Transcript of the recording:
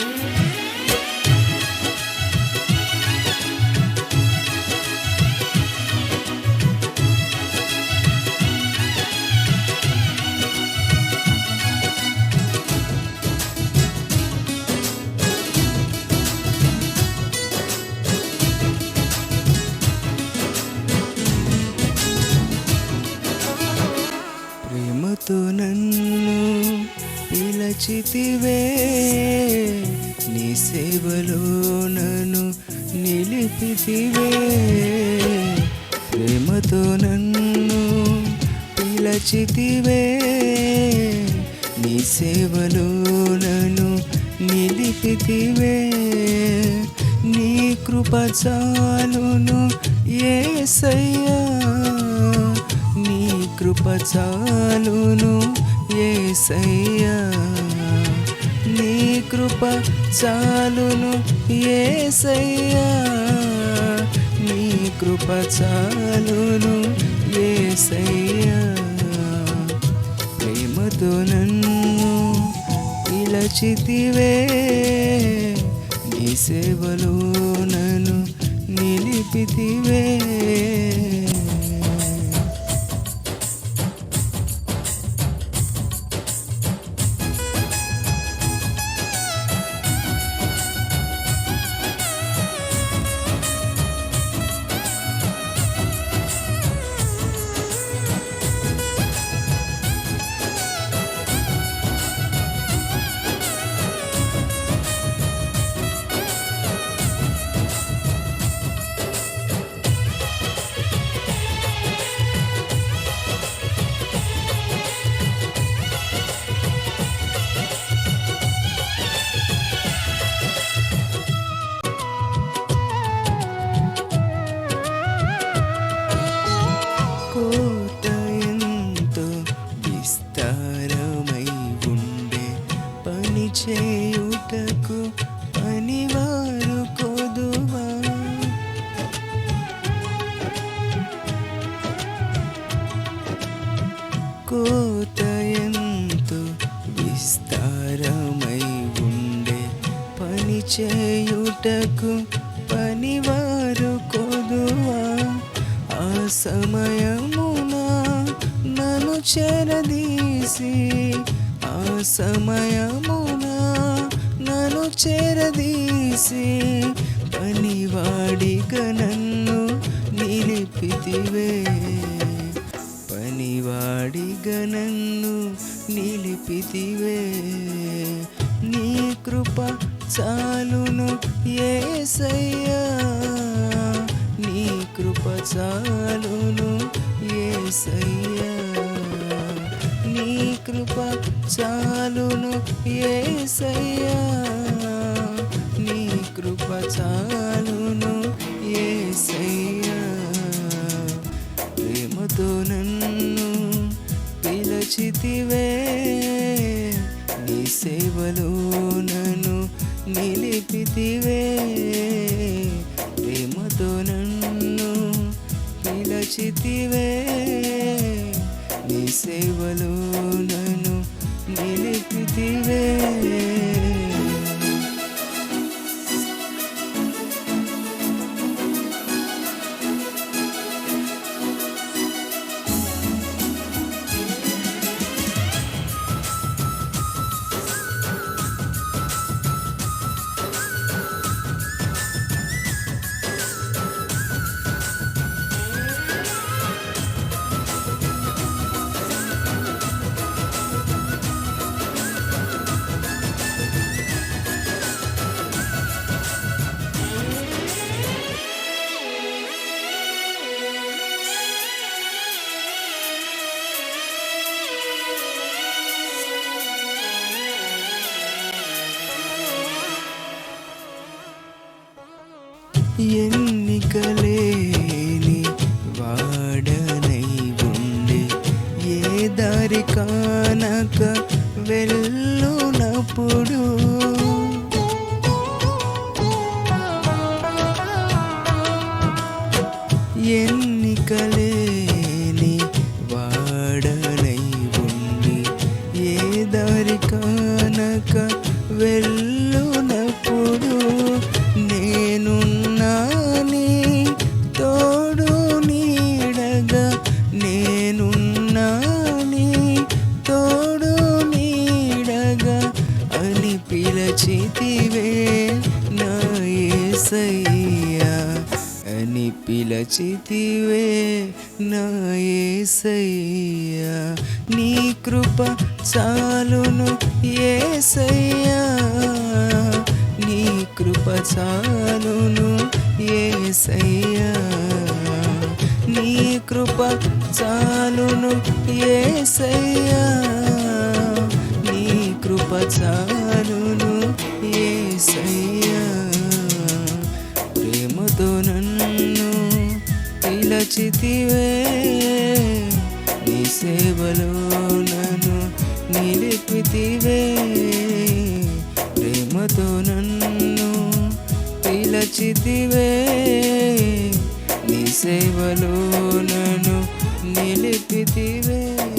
Thank mm -hmm. you. ప్రేమతో నన్ను పిలచితివే నీ సేవలో నన్ను నిలిపితివే. ప్రేమతో నన్ను పిలచితివే నీ సేవలో నన్ను నిలిపితివే. నీ కృప చాలును ఏసయ్యా. నీ కృప చాలు చాలును ఏసయ్యా నీ కృప చాలును ఏసయ్యా నీ కృప చాలును ఏసయ్యా ప్రేమతో నన్ను పిలచితివే నీ సేవలో నన్ను నిలిపితివే. చేయుటకు పనివారు కొదువా? ఆ సమయమున నన్ను చేరదీసి ఆ సమయమున నన్ను చేరదీసి పనివాడిక నన్ను నిలిపితివే. పనివాడిక నన్ను నిలిపితివే. నీ కృప చాలును ఏసయ్యా నీ కృప చాలును ఏసయ్యా. నీ కృప చాలును ఏసయ్యా నీ కృప చాలును ఏసయ్యా. ప్రేమతో నన్ను పిలచితివే నీ సేవలో నన్ను నిలిపితివే. ప్రేమతో నన్ను నిలచితివే. నీ సేవలో నన్ను నిలిపితివే. ఎన్నికలేని వాడనై ఉండి ఏ దారి కానక వెళ్ళునప్పుడు ఎన్నికలేని వాడనై ఉండి ఏ దారి కానక వెళ్ళ పిలచితివే నాయసయ్యా నీ కృప చాలును ఏసయ్యా. నీ కృప చాలును ఏసయ్యా. నీ కృప చాలును ఏసయ్యా. నీ కృప చాలును ఏసయ్యా. ప్రేమతోను పిలచితివే నీ సేవలో నన్ను నిలిపితివే. ప్రేమతో నన్ను పిలచితివే. నీ సేవలో నన్ను నిలిపితివే.